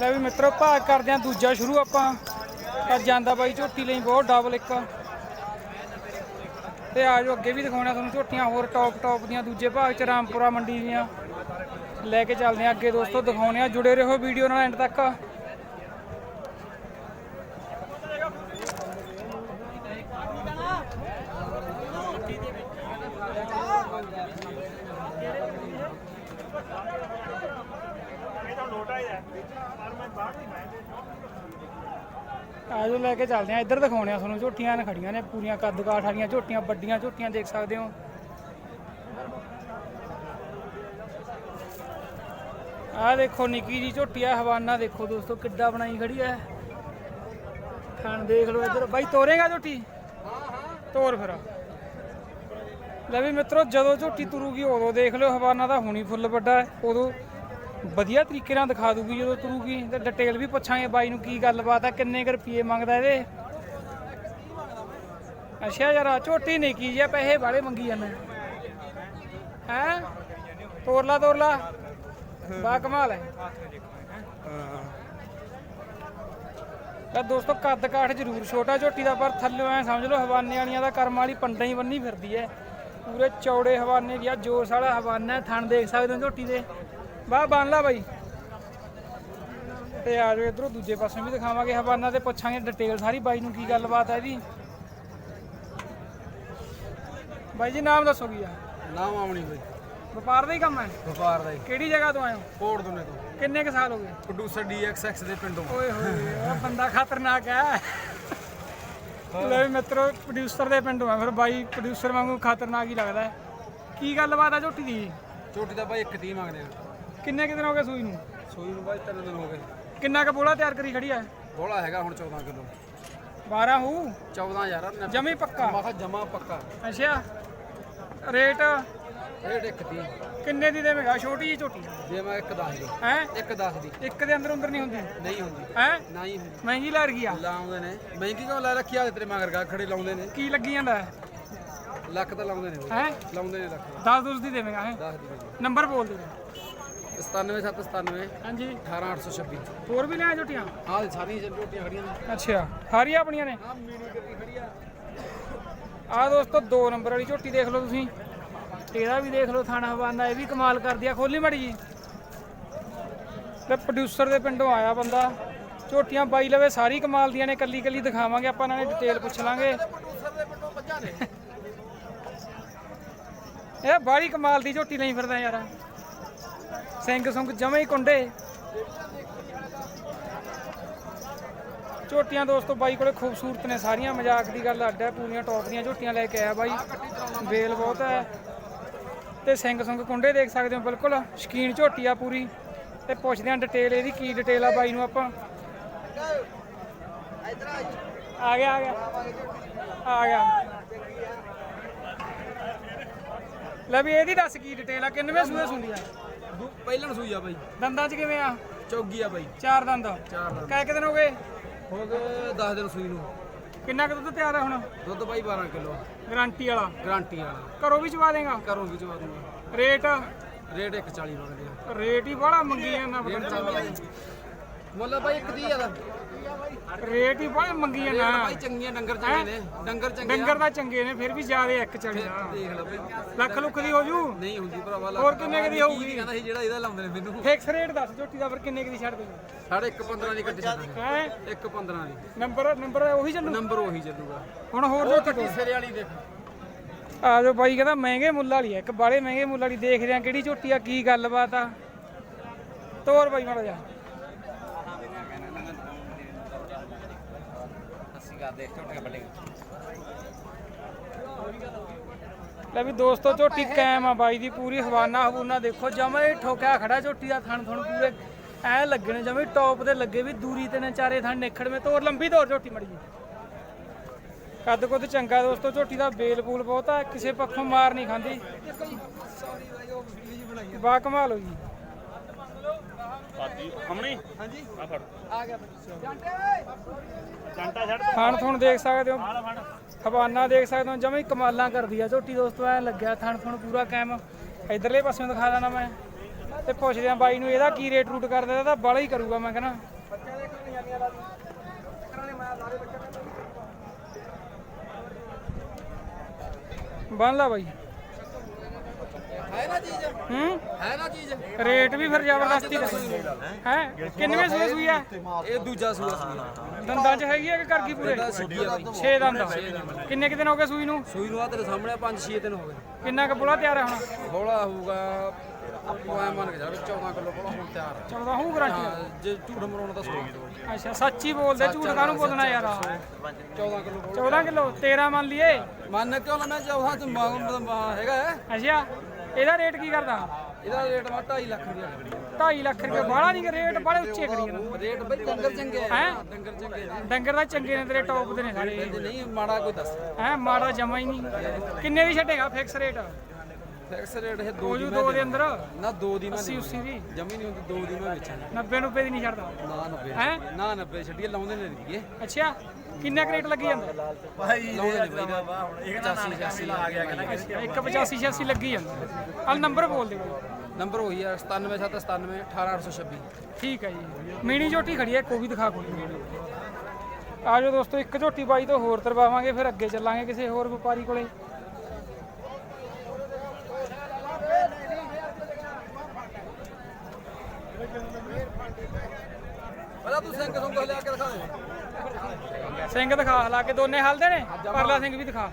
ਲੈ ਵੀ ਮਿੱਤਰੋ, ਭਾਗ ਕਰਦੇ ਆ ਦੂਜਾ ਸ਼ੁਰੂ ਆਪਾਂ। ਪਰ ਜਾਂਦਾ ਬਾਈ ਝੋਟੀ ਲਈ ਬਹੁਤ ਡਬਲ ਇੱਕ। ਤੇ ਆ ਜਾਓ ਅੱਗੇ ਵੀ ਦਿਖਾਉਣਾ ਤੁਹਾਨੂੰ ਝੋਟੀਆਂ ਹੋਰ ਟੌਪ ਟੌਪ ਦੀਆਂ, ਦੂਜੇ ਭਾਗ ਚ ਰਾਮਪੁਰਾ ਮੰਡੀ ਦੀਆਂ। ਲੈ ਕੇ ਚੱਲਦੇ ਆ ਅੱਗੇ ਦੋਸਤੋ, ਦਿਖਾਉਣੇ ਆ ਜੁੜੇ ਰਹੋ ਵੀਡੀਓ ਨਾਲ ਐਂਡ ਤੱਕ। ਆ ਲੈ ਕੇ ਚੱਲਦੇ ਆ ਇੱਧਰ ਦਿਖਾਉਣੇ ਆ ਤੁਹਾਨੂੰ। ਝੋਟੀਆਂ ਨੇ ਖੜੀਆਂ ਨੇ, ਪੂਰੀਆਂ ਕੱਦ ਕਾਠ ਵਾਲੀਆਂ ਝੋਟੀਆਂ, ਵੱਡੀਆਂ ਝੋਟੀਆਂ ਦੇਖ ਸਕਦੇ ਹੋ। ਆ ਦੇਖੋ ਨਿੱਕੀ ਜੀ ਝੋਟੀ ਆ, ਹਵਾਨਾ ਦੇਖੋ ਦੋਸਤੋ, ਕਿੱਡਾ ਬਣਾਈ ਖੜੀ ਐ ਖਾਣ ਦੇਖ ਲਓ ਇੱਧਰ। ਬਾਈ, ਤੋਰੇਗਾ ਝੋਟੀ? ਤੋਰ ਫਿਰ। ਲੈ ਵੀ ਮਿੱਤਰੋ, ਜਦੋਂ ਝੋਟੀ ਤੁਰੂਗੀ ਉਦੋਂ ਦੇਖ ਲਿਓ, ਹਵਾਨਾ ਦਾ ਹੁਣੀ ਫੁੱਲ ਵੱਡਾ ਹੈ। ਉਦੋਂ ਵਧੀਆ ਤਰੀਕੇ ਨਾਲ ਦਿਖਾ ਦੂਗੀ ਜਦੋਂ ਤੁਰੂਗੀ ਤੇ ਡਿਟੇਲ ਵੀ ਪੁੱਛਾਂਗੇ ਬਾਈ ਨੂੰ ਕੀ ਗੱਲਬਾਤ ਆ, ਕਿੰਨੇ ਕੁ ਰੁਪਏ ਮੰਗਦਾ ਇਹਦੇ। ਅੱਛਾ ਯਾਰ ਝੋਟੀ ਨਹੀਂ ਕੀ ਜਿਆ ਪੈਸੇ ਬਾਲੇ ਮੰਗੀ ਜਾਂਦਾ। ਹੈ? ਤੋਰ ਲਾ ਬਾ ਕਮਾਲ ਹੈ। ਤਾਂ ਦੋਸਤੋ, ਕੱਦ ਕਾਠ ਜ਼ਰੂਰ ਛੋਟਾ ਝੋਟੀ ਦਾ, ਪਰ ਥੱਲੇ ਐ ਸਮਝ ਲਓ, ਹਵਾਨੇ ਵਾਲੀਆਂ ਦਾ ਕਰਮ ਵਾਲੀ ਪੰਡਾਂ ਹੀ ਬੰਨੀ ਫਿਰਦੀ ਐ ਪੂਰੇ ਚੌੜੇ ਹਵਾਨੇ ਦੀ ਆ, ਜੋਸ਼ ਵਾਲਾ ਹਵਾਨਾ ਥਣ ਦੇਖ ਸਕਦੇ ਹੋ ਝੋਟੀ ਦੇ। ਵਾਹ ਬੰਨ ਲਾ ਬਾਈ। ਤੇ ਆ ਜਾਓ ਇਧਰੋਂ ਦੂਜੇ ਪਾਸੇ ਵੀ ਦਿਖਾਵਾਂਗੇ ਹਵਾਨਾ ਤੇ ਪੁੱਛਾਂਗੇ ਡਿਟੇਲ ਸਾਰੀ ਬਾਈ ਨੂੰ ਕੀ ਗੱਲਬਾਤ ਹੈ ਇਹਦੀ ਬਾਈ ਜੀ ਨਾਮ ਦੱਸੋ ਕੀ ਆ? ਨਾਮ ਆਵਣੀ ਬਈ। ਵਪਾਰ ਦਾ ਹੀ ਕੰਮ ਹੈ? ਵਪਾਰ ਦਾ ਹੀ। ਕਿਹੜੀ ਜਗ੍ਹਾ ਤੋਂ ਆਏ ਹੋ? ਕੋੜ ਦੁਨੇ ਤੋਂ ਕਿੰਨੇ ਕੁ ਸਾਲ ਹੋ ਗਏ? ਪ੍ਰੋਡਿਊਸਰ DXX ਦੇ ਪਿੰਡੋਂ। ਓਏ ਹੋਏ ਉਹ ਬੰਦਾ ਖਤਰਨਾਕ ਹੈ। ਲੈ ਵੀ ਮਿੱਤਰੋ ਪ੍ਰੋਡਿਊਸਰ ਦੇ ਪਿੰਡੋਂ ਆ ਫਿਰ ਬਾਈ ਪ੍ਰੋਡਿਊਸਰ ਵਾਂਗੂ ਖਤਰਨਾਕ ਹੀ ਲੱਗਦਾ ਹੈ। ਕੀ ਗੱਲਬਾਤ ਆ ਝੋਟੀ ਦੀ? ਛੋਟੀ ਦਾ ਬਾਈ ਇੱਕ ਤੀ ਮੰਗਦੇ ਆ। ਕਿੰਨੇ ਕੁ ਦਿਨ ਹੋ ਗਏ ਸੂਈ ਨੂੰ? ਸੂਈ ਨੂੰ ਬਾਈ ਤਿੰਨ ਦਿਨ ਹੋ ਗਏ। ਕਿੰਨਾ ਕੁ ਬੋਲਾ ਤਿਆਰ ਕਰੀ ਖੜੀ ਆ ਬੋਲਾ ਹੈਗਾ ਹੁਣ 14 ਕਿਲੋ। 12 ਹੂ? 14 ਯਾਰ ਮੈਂ ਜਮੀ ਪੱਕਾ? ਕਿਹਾ ਜਮਾ ਪੱਕਾ। ਅੱਛਾ। ਰੇਟ? ਰੇਟ ਇੱਕ ਤੀ ਕਿੰਨੇ ਦੀ ਦੇਵੇਂਗਾ? ਛੋਟੀ ਜਿਹੀ ਝੋਟੀ? ਜੇ ਮੈਂ ਇੱਕ ਦੱਸ ਦੀ। ਹੈ? ਇੱਕ ਦੱਸ ਦੀ। ਇੱਕ ਦੇ ਅੰਦਰ ਅੰਦਰ ਨਹੀਂ ਹੁੰਦੀ? ਨਹੀਂ ਹੁੰਦੀ। ਹੈ? ਨਾ ਹੀ ਹੁੰਦੀ। ਮਹਿੰਗੀ ਲੱਗ ਰਹੀ ਆ? ਲਾਉਂਦੇ ਨੇ। ਮਹਿੰਗੀ ਕਿਉਂ ਲੈ ਰੱਖੀ ਆ? ਤੇਰੇ ਮਗਰ ਗਾ ਖੜੇ ਲਾਉਂਦੇ ਨੇ। ਕੀ ਲੱਗੀ ਜਾਂਦਾ? ਲੱਖ ਤਾਂ ਲਾਉਂਦੇ ਨੇ ਹੈ? ਲਾਉਂਦੇ ਨੇ ਲੱਖ। 10 ਦੁਸ ਦੀ ਦੇਵੇਂਗਾ ਹੈ? ਦੱਸ ਦੀ ਨੰਬਰ ਬੋਲ ਦੇ। 97797 ਹਾਂਜੀ। 18826 ਹੋਰ ਵੀ ਲਿਆ ਝੋਟੀਆਂ ਆਹ ਸਾਰੀਆਂ ਝੋਟੀਆਂ ਖੜੀਆਂ ਨੇ। ਅੱਛਾ ਹਾਰੀਆਂ ਆਪਣੀਆਂ ਨੇ? ਆਹ ਮੀਨੀ ਗੱਡੀ ਖੜੀ ਆ। ਦੋਸਤੋ 2 ਨੰਬਰ ਵਾਲੀ ਝੋਟੀ ਦੇਖ ਲਓ ਤੁਸੀਂ। ਇਹਦਾ ਵੀ ਦੇਖ ਲਓ ਥਾਣਾ ਹਵਾਨਾ ਇਹ ਵੀ ਕਮਾਲ ਕਰਦੀ ਆ ਖੋਲੀ ਮੜੀ ਜੀ। ਤੇ ਪ੍ਰੋਡਿਊਸਰ ਦੇ ਪਿੰਡੋਂ ਆਇਆ ਬੰਦਾ। ਝੋਟੀਆਂ ਬਾਈ ਲਵੇ ਸਾਰੀ ਕਮਾਲ ਦੀਆਂ ਨੇ ਕੱਲੀ ਕੱਲੀ ਦਿਖਾਵਾਂਗੇ ਆਪਾਂ ਇਹਨਾਂ ਨੇ ਡਿਟੇਲ ਪੁੱਛ ਲਾਂਗੇ। ਇਹ ਬਾੜੀ ਕਮਾਲ ਦੀ ਝੋਟੀ ਨਹੀਂ ਫਿਰਦਾ ਯਾਰ। ਸਿੰਘ ਸੁੰਗ ਜਮੇ ਹੀ ਕੁੰਡੇ। ਝੋਟੀਆਂ ਦੋਸਤੋ, ਬਾਈ ਕੋਲੇ ਖੂਬਸੂਰਤ ਨੇ ਸਾਰੀਆਂ, ਮਜ਼ਾਕ ਦੀ ਗੱਲ ਅੱਡ ਹੈ, ਪੂਰੀਆਂ ਟੌਪ ਦੀਆਂ ਝੋਟੀਆਂ ਲੈ ਕੇ ਆਇਆ ਬਾਈ। ਵੇਲ ਬਹੁਤ ਹੈ। ਤੇ ਸਿੰਘ ਸੁੰਗ ਕੁੰਡੇ ਦੇਖ ਸਕਦੇ ਹੋ, ਬਿਲਕੁਲ ਸ਼ਕੀਨ ਝੋਟੀ ਆ ਪੂਰੀ। ਤੇ ਪੁੱਛਦੇ ਆ ਡਿਟੇਲ ਇਹਦੀ, ਕੀ ਡਿਟੇਲ ਆ ਬਾਈ ਨੂੰ ਆਪਾਂ। ਆ ਗਿਆ ਆ ਗਿਆ। ਆ ਗਿਆ। ਲੈ ਵੀ ਇਹਦੀ ਦੱਸ ਕੀ ਡਿਟੇਲ ਆ, ਕਿੰਨਵੇਂ ਸੂਏ ਸੁੰਦੀ ਆ ਦੂ- ਪਹਿਲਣ ਸੂਈ ਆ ਬਾਈ। ਦੰਦਾਂ 'ਚ ਕਿਵੇਂ ਆ? ਚੌਗੀ ਆ ਬਾਈ। ਚਾਰ ਦੰਦ। ਚਾਰ ਦਿਨ ਕਾਇ ਦਿਨ ਹੋ ਗਏ? ਹੋ ਗਏ 10 ਦਿਨ ਸੂਈ ਨੂੰ। ਕਿੰਨਾ ਕੁ ਦੁੱਧ ਤਿਆਰ ਆ ਹੁਣ? ਦੁੱਧ ਬਾਈ 12 ਕਿਲੋ। ਗਾਰੰਟੀ ਵਾਲਾ। ਗਾਰੰਟੀ ਵਾਲਾ। ਘਰੋਂ ਵੀ ਚਵਾ ਦੇਗਾ ਘਰੋਂ ਵੀ ਚਵਾ ਦੂੰਗਾ। ਰੇਟ? ਰੇਟ 140 ਮੰਗਦੇ ਆ ਰੇਟ ਹੀ ਬੜਾ ਮੰਗੀ ਜਾਂਦਾ ਪਤਾ ਮੁੱਲ ਬਾਈ ਇੱਕ ਦੀ ਆਦਾ ਰੇਟ ਹੀ ਬੜਾ ਮੰਗੀ ਜਾਂਦਾ ਬਾਈ ਚੰਗੀਆਂ ਡੰਗਰ ਚੰਗੇ ਨੇ ਡੰਗਰ ਚੰਗੇ ਆ। ਡੰਗਰ ਦਾ ਚੰਗੇ ਨੇ ਫਿਰ ਵੀ ਜ਼ਿਆਦੇ ਇੱਕ ਚੜੀ ਦਾ ਦੇਖ ਬਾਈ। ਲੱਖ ਲੁੱਖ ਦੀ ਹੋ ਜੂ? ਨਹੀਂ ਹੁੰਦੀ ਭਰਾਵਾ ਹੋਰ ਕਿੰਨੇ ਕੁ ਦੀ ਹੋਊਗੀ? ਕੀ ਕਹਿੰਦਾ ਸੀ ਜਿਹੜਾ ਇਹਦਾ ਲਾਉਂਦੇ ਨੇ ਮੈਨੂੰ। ਫਿਕਸ ਰੇਟ ਦੱਸ ਝੋਟੀ ਦਾ ਫਿਰ ਕਿੰਨੇ ਕੁ ਦੀ ਛੱਡ ਦੇ ਸਾਢੇ 1 15 ਦੀ ਕੱਟੀ ਛੱਡਾਂਗੇ ਹੈ? 1 15 ਦੀ। ਨੰਬਰ ਨੰਬਰ ਉਹੀ ਚੱਲੂ? ਨੰਬਰ ਉਹੀ ਚੱਲੂਗਾ। ਹੁਣ ਹੋਰ ਝੋਟੀ ਕੱਟੀ ਸਿਰੇ ਵਾਲੀ ਦੇਖ। ਆ ਜਾਓ ਬਾਈ ਕਹਿੰਦਾ ਮਹਿੰਗੇ ਮੁੱਲ ਵਾਲੀ ਆ ਇੱਕ ਬਾਲੇ ਮਹਿੰਗੇ ਮੁੱਲ ਵਾਲੀ ਦੇਖਦੇ ਆ ਕਿਹੜੀ ਝੋਟੀ ਆ ਕੀ ਗੱਲਬਾਤ ਆ। ਤੋਰ ਬਾਈ ਮਾੜਾ ਜਾ ਲੈ ਵੀ ਦੋਸਤੋ, ਝੋਟੀ ਕੈਮ ਆ ਬਾਈ ਦੀ, ਪੂਰੀ ਹਵਾਨਾ ਹਵੂਨਾ ਦੇਖੋ। ਜਮੇ ਠੋਕਿਆ, ਖੜਾ ਝੋਟੀ ਦਾ ਥਣ ਥਣ ਪੂਰੇ। ਐ ਲੱਗਣੇ, ਜਮੇ ਟੌਪ ਦੇ ਲੱਗੇ ਵੀ ਦੂਰੀ ਤੇ ਨੇ ਚਾਰੇ ਥਣ ਮੇ। ਤੋਰ, ਲੰਬੀ ਤੋਰ ਝੋਟੀ ਮੜੀ ਕੱਦ ਕੁੱਦ ਚੰਗਾ ਦੋਸਤੋ, ਝੋਟੀ ਦਾ ਬੇਲ ਬੂਲ ਬਹੁਤ ਕਿਸੇ ਪੱਖੋਂ ਮਾਰ ਨਹੀਂ ਖਾਂਦੀ। ਬਾ ਕਮਾਲ ਹੋ ਜੀ। ਹਮਣੀ ਹਾਂਜੀ। ਆ ਫੜ। ਆ ਗਿਆ ਚੰਟਾ ਛੱਡ। ਥਣ ਥਣ ਦੇਖ ਸਕਦੇ ਹੋ। ਫੜ। ਹਵਾਨਾ ਦੇਖ ਸਕਦੇ ਹੋ। ਜਮੇ ਕਮਾਲਾਂ ਕਰਦੀ ਆ। ਝੋਟੀ ਦੋਸਤੋ ਐ ਲੱਗਿਆ ਥਣ ਥਣ ਪੂਰਾ ਕਾਇਮ। ਇਧਰਲੇ ਪਾਸਿਓਂ ਦਿਖਾ ਦੇਣਾ ਮੈਂ। ਤੇ ਪੁੱਛਦੇ ਆ ਬਾਈ ਨੂੰ ਇਹਦਾ ਕੀ ਰੇਟ ਰੂਟ ਕਰਦਾ? ਇਹਦਾ ਤਾਂ ਬਾਲਾ ਹੀ ਕਰੂਗਾ ਮੈਂ ਕਹਿੰਦਾ। ਬੰਨ ਲਾ ਬਾਈ ਹੈ ਨਾ ਚੀਜ਼ ਹੂੰ? ਹੈ ਨਾ ਚੀਜ਼ ਰੇਟ ਵੀ ਫਿਰ ਜ਼ਬਰਦਸਤੀ ਹੈ? ਕਿੰਨਵੇਂ ਸੂਏ ਸੂਈ ਆ? ਇਹ ਦੂਜਾ ਸੂਆ ਸੂਆ ਦੰਦਾਂ 'ਚ ਹੈਗੀ ਆ ਕਿ ਕਰ ਗਈ ਪੂਰੇ? ਸੁੱਕੀ ਆ ਬਾਈ। 6 ਦੰਦ ਕਿੰਨੇ ਕੁ ਦਿਨ ਹੋ ਗਏ ਸੂਈ ਨੂੰ? ਸੂਈ ਨੂੰ ਆ ਤੇਰੇ ਸਾਹਮਣੇ 5-6 ਦਿਨ ਹੋ ਗਏ। ਕਿੰਨਾ ਕੁ ਬੁਲਾ ਤਿਆਰ ਹੈ ਹੁਣ? ਬੋਲਾ ਹੋਊਗਾ ਆਪੋ ਐ ਮੰਨ ਕੇ ਚੱਲ 14 ਕਿਲੋ ਬੋਲਾ ਹੁਣ ਤਿਆਰ ਆ। 14 ਹੋਊ ਗਰੰਟੀ ਹਾਂ, ਜੇ ਝੂਠ ਮਰਾਉਣਾ ਤਾਂ 16 ਕਿਲੋ ਅੱਛਾ ਸੱਚੀ ਬੋਲਦੇ ਝੂਠ ਕਾਹਨੂੰ ਬੋਲਣਾ ਯਾਰ? 14 ਕਿਲੋ 14 ਕਿਲੋ 13 ਮੰਨ ਲਈਏ। ਮੰਨ ਕਿਉਂ ਨਾ ਮੈਂ ਚੌਥਾ ਚ ਮ- ਮ- ਹੈਗਾ। ਹੈ। ਅੱਛਾ। ਇਹਦਾ ਰੇਟ ਕੀ ਕਰਦਾ? ਇਹਦਾ ਰੇਟ ਵਾ 2.5 ਲੱਖ ਰੁਪਇਆ। 2.5 ਲੱਖ ਰੁਪਏ ਬਾਹਲਾ ਨਹੀਂ ਰੇਟ ਬੜੇ ਉੱਚੇ ਕਰੀ ਜਾਂਦਾ। ਰੇਟ ਬਈ ਡੰਗਰ ਚੰਗੇ ਆ। ਹੈਂ? ਡੰਗਰ ਚੰਗੇ ਨੇ ਡੰਗਰ ਦਾ ਚੰਗੇ ਨੇ ਤੇਰੇ ਟੌਪ ਦੇ ਨੇ ਸਾਰੇ। ਨਹੀਂ ਮਾੜਾ ਕੋਈ ਦੱਸ। ਹੈ ਮਾੜਾ ਜਮਾ ਹੀ ਨਹੀਂ। ਕਿੰਨੇ ਦੀ ਛੱਡੇਗਾ ਫਿਕਸ ਰੇਟ ਫਿਕਸ ਰੇਟ ਇਹ ਦੋ ਹੋ ਦੀ ਜੂ ਮੈਂ ਦੋ ਦੇ ਅੰਦਰ ਨਾ ਦੋ ਦੀ ਮੈਂ 80 80 ਦੀ? ਜਮੀ ਨਹੀਂ ਹੁੰਦੀ ਦੋ ਦੀ ਮੈਂ ਵੇਚਾਂ 90 90 ਦੀ ਨਹੀਂ ਛੱਡਦਾ। ਨਾ 90 ਹੈ? ਨਾ 90 ਛੱਡੀਏ ਲਾਉਂਦੇ ਨੇ ਦੀਏ ਅੱਛਾ। ਕਿੰਨਾ ਕੁ ਰੇਟ ਲੱਗੀ ਜਾਂਦਾ? ਨੇ ਬਈ ਦਾ 85 86 ਆ ਗਿਆ ਅੱਛਾ, ਇੱਕ 85 86 ਲੱਗੀ ਜਾਂਦਾ। al ਨੰਬਰ ਬੋਲ ਦੇ ਕੋਈ ਨੰਬਰ ਹੋਈ ਆ 97797 18826 ਠੀਕ ਹੈ ਜੀ। ਮੀਣੀ ਝੋਟੀ ਖੜੀ ਹੈ ਕੋ ਵੀ ਦਿਖਾ ਕੋਈ। ਆ ਜਾਓ ਦੋਸਤੋ ਇੱਕ ਝੋਟੀ ਬਾਈ ਤੋਂ ਹੋਰ ਤਰਵਾਵਾਂਗੇ ਫਿਰ ਅੱਗੇ ਚੱਲਾਂਗੇ ਕਿਸੇ ਹੋਰ ਵਪਾਰੀ ਕੋਲੇ। ਪਹਿਲਾਂ ਤੂੰ ਸਿੰਘ ਸੰਗ ਲਿਆ ਕੇ ਦਿਖਾ ਦੇ। ਸਿੰਘ ਦਿਖਾ ਹਲਾ ਕੇ ਦੋਨੇ ਹਲਦੇ ਨੇ ਪਰਲਾ ਸਿੰਘ ਵੀ ਦਿਖਾ।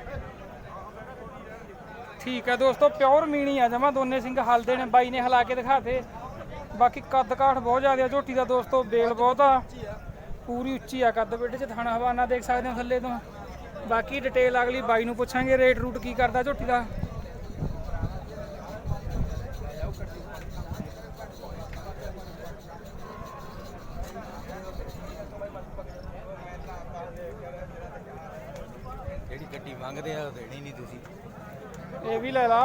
ਠੀਕ ਹੈ ਦੋਸਤੋ ਪਿਓਰ ਮੀਣੀ ਆ ਜਮਾ ਦੋਨੇ ਸਿੰਘ ਹਲਦੇ ਨੇ ਬਾਈ ਨੇ ਹਲਾ ਕੇ ਦਿਖਾਤੇ। ਬਾਕੀ ਕੱਦ ਕਾਠ ਬਹੁਤ ਜ਼ਿਆਦਾ ਝੋਟੀ ਦਾ ਦੋਸਤੋ ਬੇਲ ਬਹੁਤ ਆ। ਪੂਰੀ ਉੱਚੀ ਆ ਕੱਦ ਪੇਟ ਚ ਥਾਣਾ ਹਵਾਨਾ ਦੇਖ ਸਕਦੇ ਹੋ ਥੱਲੇ ਤੋਂ। ਬਾਕੀ ਡਿਟੇਲ ਅਗਲੀ ਬਾਈ ਨੂੰ ਪੁੱਛਾਂਗੇ ਰੇਟ ਰੂਟ ਕੀ ਕਰਦਾ ਝੋਟੀ ਦਾ ਜਿਹੜੀ ਗੱਡੀ ਮੰਗਦੇ ਆ ਦੇਣੀ ਨਹੀਂ ਤੁਸੀਂ। ਇਹ ਵੀ ਲੈ ਲਾ।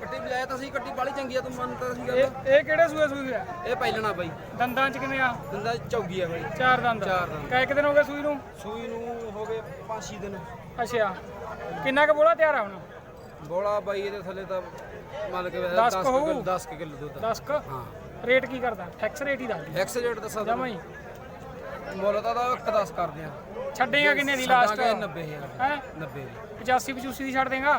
ਕੱਟੀ ਬਜਾਇਆ ਤਾਂ ਸੀ ਕੱਟੀ ਬਾਲੀ ਚੰਗੀ ਆ ਤੂੰ ਮੰਨਦਾ ਸੀ ਗੱਲ ਇਹ ਇਹ ਕਿਹੜੇ ਸੂਏ ਸੂਈ ਆ? ਇਹ ਪਹਿਲਣਾ ਬਾਈ। ਦੰਦਾਂ ਚ ਕਿਵੇਂ ਆ? ਦੰਦਾ ਚੌਗੀ ਆ ਬਾਈ। ਚਾਰ ਦੰਦ। ਚਾਰ ਦੰਦ। ਕੈ ਕਿ ਦਿਨ ਹੋ ਗਏ ਸੂਈ ਨੂੰ? ਸੂਈ ਨੂੰ ਹੋ ਗਏ 5-6 ਦਿਨ। ਅੱਛਾ। ਕਿੰਨਾ ਕੁ ਬੋਲਾ ਤਿਆਰ ਆ ਹੁਣ? ਬੋਲਾ ਬਾਈ ਇਹਦੇ ਥੱਲੇ ਤਾਂ ਮੰਨ ਕੇ ਦਸ ਕੁ ਹੋਊ। 10 ਕਿਲੋ ਦੁੱਧ। 10 ਕ? ਹਾਂ। ਰੇਟ ਕੀ ਕਰਦਾ? ਫਿਕਸ ਰੇਟ ਹੀ ਦੱਸ ਐਕਸ ਰੇਟ ਦੱਸਾਂ ਜਮਾ ਹੀ। ਮੁੱਲ ਤਾਂ ਦਾ 10 ਕਰਦੇ ਆ। ਛੱਡੇਗਾ ਕਿੰਨੇ ਦੀ ਲਾਸਟ 90000 ਹੈ? 90 85 85 ਦੀ ਛੱਡ ਦੇਗਾ?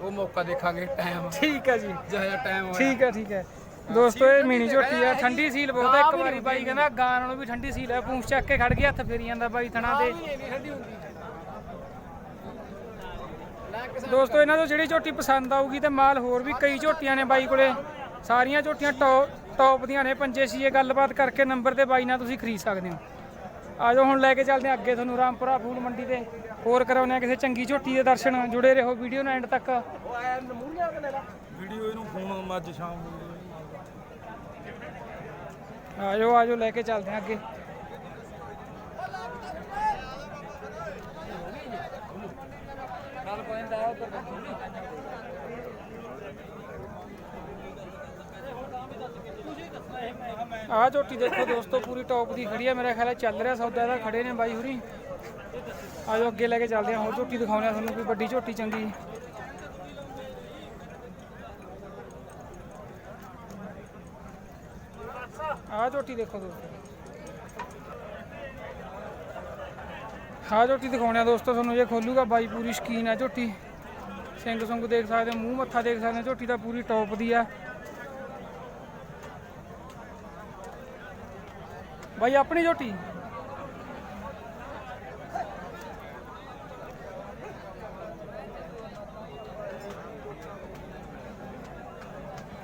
ਉਹ ਮੌਕਾ ਦੇਖਾਂਗੇ ਟਾਈਮ ਠੀਕ ਹੈ ਜੀ। ਜਿਹੜਾ ਟਾਈਮ ਹੋਇਆ। ਠੀਕ ਹੈ ਠੀਕ ਹੈ। ਦੋਸਤੋ ਇਹ ਮੀਣੀ ਝੋਟੀ ਆ ਠੰਡੀ ਸੀਲ ਬਹੁਤ ਹੈ। ਇੱਕ ਵਾਰੀ ਬਾਈ ਕਹਿੰਦਾ ਗਾਂ ਨਾਲੋਂ ਵੀ ਠੰਡੀ ਸੀਲ ਹੈ ਪੂੰਛ ਚੱਕ ਕੇ ਖੜ ਗਿਆ ਹੱਥ ਫੇਰੀ ਜਾਂਦਾ ਬਾਈ ਥਣਾ ਤੇ ਦੋਸਤੋ ਇਹਨਾਂ ਤੋਂ ਜਿਹੜੀ ਝੋਟੀ ਪਸੰਦ ਆਊਗੀ ਤੇ ਮਾਲ ਹੋਰ ਵੀ ਕਈ ਝੋਟੀਆਂ ਨੇ ਬਾਈ ਕੋਲੇ। ਸਾਰੀਆਂ ਝੋਟੀਆਂ ਟੌਪ ਟੌਪ ਦੀਆਂ ਨੇ ਪੰਜੇ ਛੀਏ ਗੱਲਬਾਤ ਕਰਕੇ ਨੰਬਰ ਤੇ ਬਾਈ ਨਾਲ ਤੁਸੀਂ ਖਰੀਦ ਸਕਦੇ ਹੋ। ਆ ਜਾਓ ਹੁਣ ਲੈ ਕੇ ਚੱਲਦੇ ਹਾਂ ਅੱਗੇ ਤੁਹਾਨੂੰ ਰਾਮਪੁਰਾ ਫੂਲ ਮੰਡੀ ਤੇ। ਹੋਰ ਕਰਾਉਂਦੇ ਆ ਕਿਸੇ ਚੰਗੀ ਝੋਟੀ ਦੇ ਦਰਸ਼ਨ ਜੁੜੇ ਰਹੋ ਵੀਡੀਓ ਨਾਲ ਐਂਡ ਤੱਕ। ਵੀਡੀਓ ਇਹਨੂੰ ਫੋਨ ਮੱਝ ਸ਼ਾਮ ਨੂੰ। ਆ ਜਾਓ ਆ ਜਾਓ ਲੈ ਕੇ ਚੱਲਦੇ ਹਾਂ ਅੱਗੇ। ਆਹ ਝੋਟੀ ਦੇਖੋ ਦੋਸਤੋ ਪੂਰੀ ਟੌਪ ਦੀ ਖੜੀ ਹੈ ਮੇਰੇ ਖਿਆਲ ਹੈ ਚੱਲ ਰਿਹਾ ਸੌਦਾ ਇਹਦਾ ਖੜੇ ਨੇ ਬਾਈ ਹੁਰੀ। ਆ ਅੱਗੇ ਲੈ ਕੇ ਚੱਲਦੇ ਹਾਂ ਹੋਰ ਝੋਟੀ ਦਿਖਾਉਂਦੇ ਆ ਤੁਹਾਨੂੰ ਕੋਈ ਵੱਡੀ ਝੋਟੀ ਚੰਗੀ। ਆ ਝੋਟੀ ਦੇਖੋ ਦੋਸਤੋ। ਆਹ ਝੋਟੀ ਦਿਖਾਉਣੇ ਆ ਦੋਸਤੋ ਤੁਹਾਨੂੰ ਜੇ ਖੋਲੂਗਾ ਬਾਈ ਪੂਰੀ ਸ਼ਕੀਨ ਆ ਝੋਟੀ। ਸਿੰਘ ਸੁੰਗ ਦੇਖ ਸਕਦੇ ਹੋ, ਮੂੰਹ ਮੱਥਾ ਦੇਖ ਸਕਦੇ ਹੋ, ਝੋਟੀ ਦਾ ਪੂਰੀ ਟੌਪ ਦੀ ਆ। ਭਾਈ ਆਪਣੀ ਝੋਟੀ।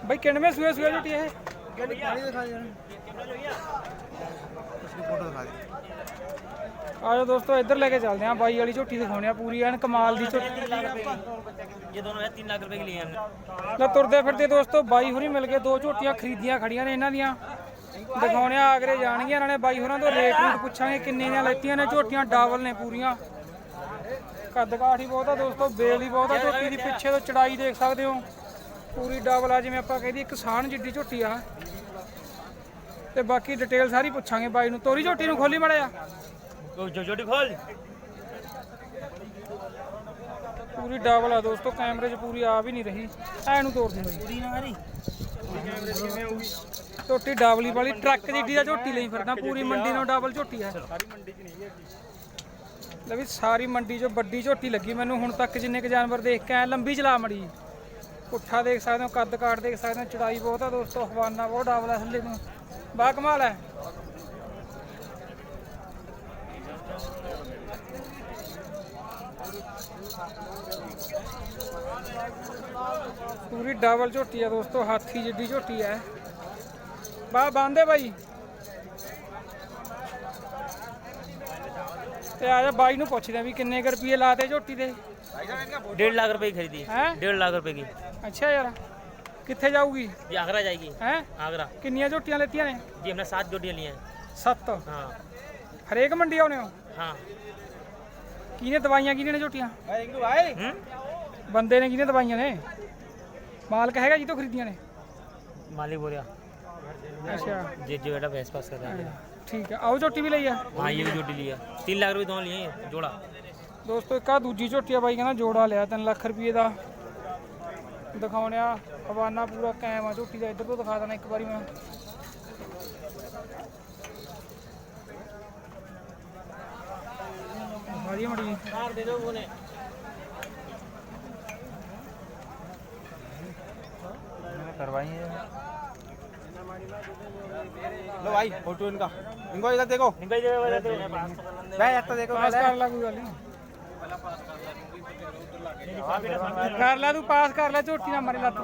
ਭਾਈ ਕਿੰਨਵੇਂ ਸੂਏ ਸੂਏ ਝੋਟੀ ਇਹ? ਕਿਹੜੀ ਪਾਣੀ ਦੋਸਤੋ ਇੱਧਰ ਲੈ ਕੇ ਚੱਲਦੇ ਆ ਬਾਈ ਵਾਲੀ ਝੋਟੀ ਦਿਖਾਉਣੇ ਆ ਪੂਰੀ। ਐਨ ਕਮਾਲ ਦੀ ਝੋਟੀ। ਇਹ ਦੋਨੋਂ ਇਹ 3 ਲੱਖ ਰੁਪਏ ਕੀ ਲਏ ਆਂ। ਲੈ ਤੁਰਦੇ ਫਿਰਦੇ ਦੋਸਤੋ ਬਾਈ ਹੁਰੀ ਮਿਲ ਕੇ ਦੋ ਝੋਟੀਆਂ ਖਰੀਦੀਆਂ ਖੜੀਆਂ ਨੇ ਇਹਨਾਂ ਦੀਆਂ। ਦਿਖਾਉਣਿਆ ਆਗਰੇ ਜਾਣਗੀਆਂ ਇਹਨਾਂ ਨੇ ਬਾਈ ਹੋਰਾਂ ਤੋਂ ਰੇਟ ਰੂਟ ਪੁੱਛਾਂਗੇ ਕਿੰਨੇ ਦੀਆਂ ਲੈਤੀਆਂ ਨੇ ਝੋਟੀਆਂ ਡਬਲ ਨੇ ਪੂਰੀਆਂ। ਕੱਦ ਕਾਠ ਹੀ ਬਹੁਤ ਦੋਸਤੋ ਬੇਲ ਹੀ ਬਹੁਤ ਝੋਟੀ ਦੀ ਪਿੱਛੇ ਤੋਂ ਚੜਾਈ ਦੇਖ ਸਕਦੇ ਹੋ। ਪੂਰੀ ਡਬਲ ਆ ਜਿਵੇਂ ਆਪਾਂ ਕਹਿੰਦੀ ਕਿਸਾਨ ਜਿੱਡੀ ਝੋਟੀ ਆ। ਤੇ ਬਾਕੀ ਡਿਟੇਲ ਸਾਰੀ ਪੁੱਛਾਂਗੇ ਬਾਈ ਨੂੰ। ਤੋਰੀ ਝੋਟੀ ਨੂੰ ਖੋਲੀ ਮੜਿਆ ਝੋਟੀ ਖੋਲ। ਪੂਰੀ ਡਬਲ ਆ ਦੋਸਤੋ ਕੈਮਰੇ 'ਚ ਪੂਰੀ ਆ ਵੀ ਨਹੀਂ ਰਹੀ। ਐ ਨੂੰ ਤੋੜ ਦਿੰਦੇ ਪੂਰੀ ਨਾ ਰਹੀ ਝੋਟੀ ਡਬਲੀ ਵਾਲੀ ਟਰੱਕ ਜਿੱਡੀ ਦਾ ਝੋਟੀ ਲਈ ਫਿਰਦਾ ਪੂਰੀ ਮੰਡੀ ਨਾਲ ਡਬਲ ਝੋਟੀ ਹੈ। ਸਾਰੀ ਮੰਡੀ 'ਚ ਨਹੀਂ ਲੈ ਵੀ ਸਾਰੀ ਮੰਡੀ 'ਚੋਂ ਵੱਡੀ ਝੋਟੀ ਲੱਗੀ ਮੈਨੂੰ ਹੁਣ ਤੱਕ ਜਿੰਨੇ ਕ ਜਾਨਵਰ ਦੇਖ ਕੇ ਆਇਆ ਲੰਬੀ ਚਲਾ ਮੜੀ। ਪੁੱਠਾ ਦੇਖ ਸਕਦੇ ਹੋ ਕੱਦ ਕਾਠ ਦੇਖ ਸਕਦੇ ਹੋ ਚੜਾਈ ਬਹੁਤ ਆ ਦੋਸਤੋ ਹਵਾਨਾ ਬਹੁਤ ਡਬਲ ਹੈ ਥੱਲੇ ਨੂੰ। ਬਾ ਕਮਾਲ ਹੈ। ਪੂਰੀ ਡਬਲ ਝੋਟੀ ਆ ਦੋਸਤੋ ਹਾਥੀ ਜਿੱਡੀ ਝੋਟੀ ਹੈ ਬਾ ਬੰਦੇ ਬਾਈ ਤੇ ਆ ਜਾ ਬਾਈ ਨੂੰ ਪੁੱਛਦੇ ਆ ਵੀ ਕਿੰਨੇ ਕੁ ਰੁਪਏ ਲਾਤੇ ਝੋਟੀ ਦੇ डेढ़ लाख रुपए की खरीदी ਹੈ डेढ़ लाख रुपए की ਅੱਛਾ ਯਾਰ ਕਿੱਥੇ ਜਾਊਗੀ ये आगरा जाएगी ਹੈ आगरा ਕਿੰਨੀਆਂ ਝੋਟੀਆਂ ਲੈਤੀਆਂ ਨੇ जी हमने सात जोड़ियाँ ली हैं ਸੱਤ हाँ ਹਰੇਕ ਮੰਡੀ ਆਉਨੇ ਹੋ हाँ ਕਿਹਨੇ ਦਵਾਈਆਂ ਕਿਹਨੇ ਨੇ ਝੋਟੀਆਂ ਰਿੰਕੂ ਭਾਈ हम्म? ਬੰਦੇ ਨੇ ਕਿਹਨੇ ਦਵਾਈਆਂ ਨੇ ਮਾਲਕ ਹੈਗਾ ਜੀ ਤੋਂ ਖਰੀਦੀਆਂ ਨੇ माली बोलिया ਅੱਛਾ जे जो बेटा भैंस पास कर रहा है ਠੀਕ ਹੈ ਆਓ ਝੋਟੀ ਵੀ ਲਈ ਆ हाँ ये भी जोड़ी ली है तीन लाख रुपए दोनों लिए हैं जोड़ा ਦੋਸਤੋ ਇੱਕ ਆ ਦੂਜੀ ਝੋਟੀ ਆ ਬਾਈ ਕਹਿੰਦਾ ਜੋੜਾ ਲਿਆ 3 ਲੱਖ ਰੁਪਏ ਦਾ ਦਿਖਾਉਣਿਆ ਹਵਾਨਾ ਪੂਰਾ ਕਾਇਮ ਆ ਝੋਟੀ ਦਾ ਇੱਧਰ ਤੋਂ ਦਿਖਾ ਦੇਣਾ ਇੱਕ ਵਾਰੀ ਮੈਂ ਵਾਰੀ ਮੜੀ कार दे दो बोले भाई फोटो इनका इनको इधर देखो निकल जाएगा भाई एक तो देखो ਪਾਸ ਕਰ ਲਾ ਕੋਈ ਗੱਲ ਨਹੀਂ ਕਰ ਲੈ ਤੂੰ ਪਾਸ ਕਰ ਲੈ ਝੋਟੀ ਨਾ ਮਾਰੀ ਲੱਤ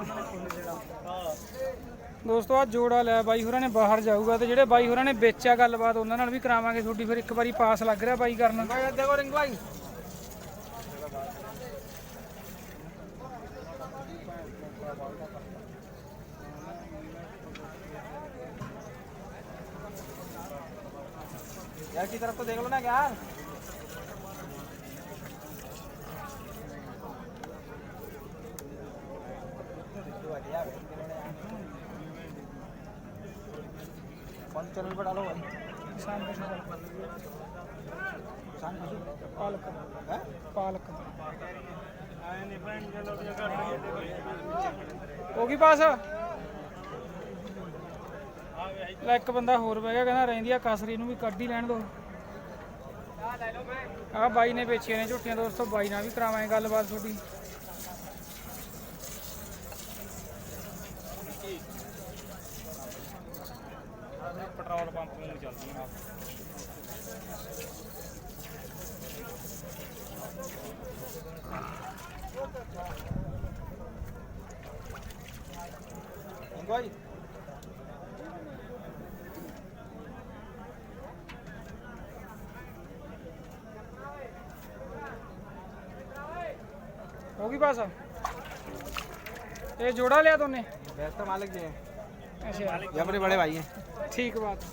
ਦੋਸਤੋ ਆ ਜੋੜਾ ਲਿਆ ਬਾਈ ਹੋਰਾਂ ਨੇ ਬਾਹਰ ਜਾਊਗਾ ਤੇ ਜਿਹੜੇ ਬਾਈ ਹੋਰਾਂ ਨੇ ਵੇਚਿਆ ਗੱਲਬਾਤ ਉਹਨਾਂ ਨਾਲ ਵੀ ਕਰਾਵਾਂਗੇ ਤੁਹਾਡੀ ਫਿਰ ਇੱਕ ਵਾਰੀ ਪਾਸ ਲੱਗ ਰਿਹਾ ਬਾਈ ਕਰਨ भाई इधर देखो बैक की तरफ़ तो देख लो ना यार। कौन चैनल पर डालो पालक। पालक। होगी पास? ਲੈ ਇੱਕ ਬੰਦਾ ਹੋਰ ਬਹਿ ਗਿਆ, ਕਹਿੰਦਾ ਰਹਿੰਦੀ ਆ ਕਸਰੀ ਨੂੰ ਵੀ ਕੱਢ ਲੈਣ ਦੋ। ਆ ਬਾਈ ਨੇ ਵੇਚੀਆਂ ਨੇ ਝੁੱਟੀਆਂ, ਦੋਸਤੋ, ਬਾਈ ਨਾਲ ਵੀ ਕਰਾਵਾਂਗੇ ਗੱਲਬਾਤ ਤੁਹਾਡੀ। ਪੈਟਰੋਲ ਪੰਪ ਨੂੰ ਚੱਲਦੀ ਆ। ਹੋ ਗਈ ਪਾਸ ਇਹ ਜੋੜਾ ਲਿਆ ਦੋਨੇ भैंस का मालिक जी है ਅੱਛਾ ये अपने बड़े भाई हैं ਠੀਕ ਬਾਤ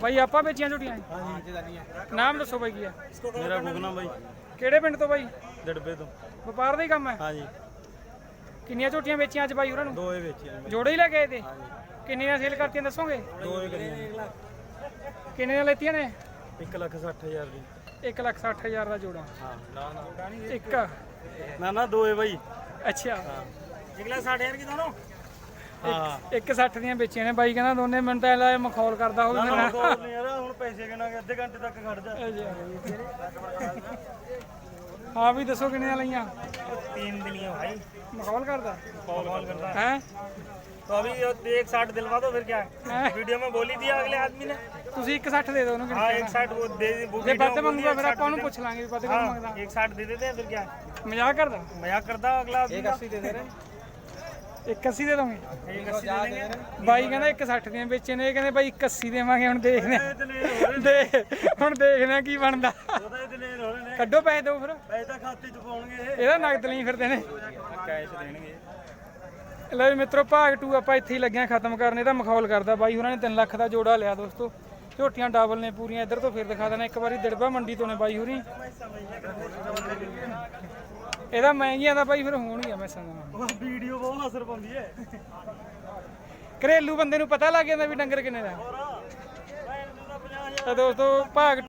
ਬਾਈ ਆਪਾਂ ਵੇਚੀਆਂ ਝੋਟੀਆਂ हाँ जी नहीं है ਨਾਮ ਦੱਸੋ ਬਾਈ ਕੀ ਆ मेरा भुगना भाई ਕਿਹੜੇ ਪਿੰਡ ਤੋਂ ਬਾਈ डड़बे तो ਵਪਾਰ ਦਾ ਹੀ ਕੰਮ ਹੈ हाँ जी ਕਿੰਨੀਆਂ ਝੋਟੀਆਂ ਵੇਚੀਆਂ ਅੱਜ ਬਾਈ ਉਹਨਾਂ ਨੂੰ दो ही बेची ਜੋੜੇ ਹੀ ਲੈ ਗਏ ਤੇ ਕਿੰਨੀਆਂ ਸੇਲ ਕਰਤੀਆਂ ਦੱਸੋਗੇ दो ही करी ਕਿੰਨੇ ਦੀਆਂ ਲੈਤੀਆਂ ਨੇ एक लाख साठ हजार दी 1 ਲੱਖ 60000 ਦਾ ਜੋੜਾ। ਹਾਂ ਨਾ ਨਾ। ਇੱਕ। ਨਾ ਦੋ ਏ ਬਾਈ। ਅੱਛਾ। ਨਿਕਲਾ 60 ਦੀਆਂ ਵੇਚੀਆਂ ਨੇ ਬਾਈ ਕਹਿੰਦਾ ਦੋਨੇ ਮਿੰਟ ਤਾਂ ਲਾਇਆ ਮਖੌਲ ਕਰਦਾ ਹੋਵੇ ਨਾ ਹੁਣ ਪੈਸੇ ਗਿਣਾਂਗੇ ਅੱਧੇ ਘੰਟੇ ਤੱਕ ਖੜ ਜਾ। ਹਾਂ ਵੀ ਦੱਸੋ ਕਿੰਨੀਆਂ ਲਈਆਂ? ਤਿੰਨ ਦਿਨੀਆਂ ਭਾਈ ਮਖੌਲ ਕਰਦਾ? ਮਖੌਲ ਕਰਦਾ। ਹੈ? तो अभी ये एक साठ दिलवा दो फिर क्या है वीडियो में बोली दिया अगले आदमी ने ਤੁਸੀਂ ਇੱਕ 60 ਦੇ ਦਿਓ ਉਹਨੂੰ हाँ ਕਿੰਨੀ एक साठ वो दे वो ਜੇ वीडियो ਵੱਧ में बोल ਮੰਗੂਗਾ दिया, ਫਿਰ एक ਆਪਾਂ साठ ਉਹਨੂੰ दे ਪੁੱਛ ਲਾਂਗੇ ਵੀ ਵੱਧ दे। ਕਿਉਂ हाँ ਮੰਗਦਾ एक साठ दे देते हैं फिर क्या है ਮਜ਼ਾਕ ਕਰਦਾ मजाक करता अगला आदमी एक का। अस्सी दे दे रहे ਇੱਕ 80 ਦੇ ਦੋਗੇ एक अस्सी दे देंगे ਬਾਈ ਕਹਿੰਦਾ ਇੱਕ 60 ਦੀਆਂ ਵੇਚੇ ਨੇ ਇਹ ਕਹਿੰਦੇ ਬਾਈ ਇੱਕ 80 ਦੇਵਾਂਗੇ ਹੁਣ ਦੇਖਦੇ ਹਾਂ ਦੇ ਹੁਣ ਦੇਖਦੇ ਹਾਂ ਕੀ ਬਣਦਾ ਉਹਦਾ ਇਤਨੇ ਹੋ ਰਹੇ ਨੇ ਕੱਢੋ ਪੈਸੇ ਦਿਓ ਫਿਰ ਪੈਸੇ ਤਾਂ ਖਾਤੇ ਚ ਪਾਉਣਗੇ ਇਹਦਾ ਨਗਦ ਲਈ ਫਿਰਦੇ ਨੇ ਕੈਸ਼ ਦੇਣਗੇ ਲੈ ਵੀ ਮਿੱਤਰੋ ਭਾਗ 2 ਆਪਾਂ ਇੱਥੇ ਹੀ ਲੱਗਿਆ ਖਤਮ ਕਰਨ। ਇਹਦਾ ਮਖੌਲ ਕਰਦਾ ਬਾਈ ਉਹਨਾਂ ਨੇ 3 ਲੱਖ ਦਾ ਜੋੜਾ ਲਿਆ ਦੋਸਤੋ। ਝੋਟੀਆਂ ਡਬਲ ਨੇ ਪੂਰੀਆਂ ਇੱਧਰ ਤੋਂ ਫਿਰ ਦਿਖਾ ਦੇਣਾ ਇੱਕ ਵਾਰੀ ਦਿੜਬਾ ਮੰਡੀ ਤੋਂ ਨੇ ਬਾਈ ਹੋਰੀ। ਇਹਦਾ ਮਹਿੰਗੀਆਂ ਦਾ ਬਾਈ ਫਿਰ ਹੋਣ ਆ ਮੈਂ ਸਮਝਦਾ। ਵੀਡੀਓ ਬਹੁਤ ਅਸਰ ਪਾਉਂਦੀ ਹੈ। ਘਰੇਲੂ ਬੰਦੇ ਨੂੰ ਪਤਾ ਲੱਗ ਜਾਂਦਾ ਵੀ ਡੰਗਰ ਕਿੰਨੇ ਦਾ। ਤਾਂ ਦੋਸਤੋ ਭਾਗ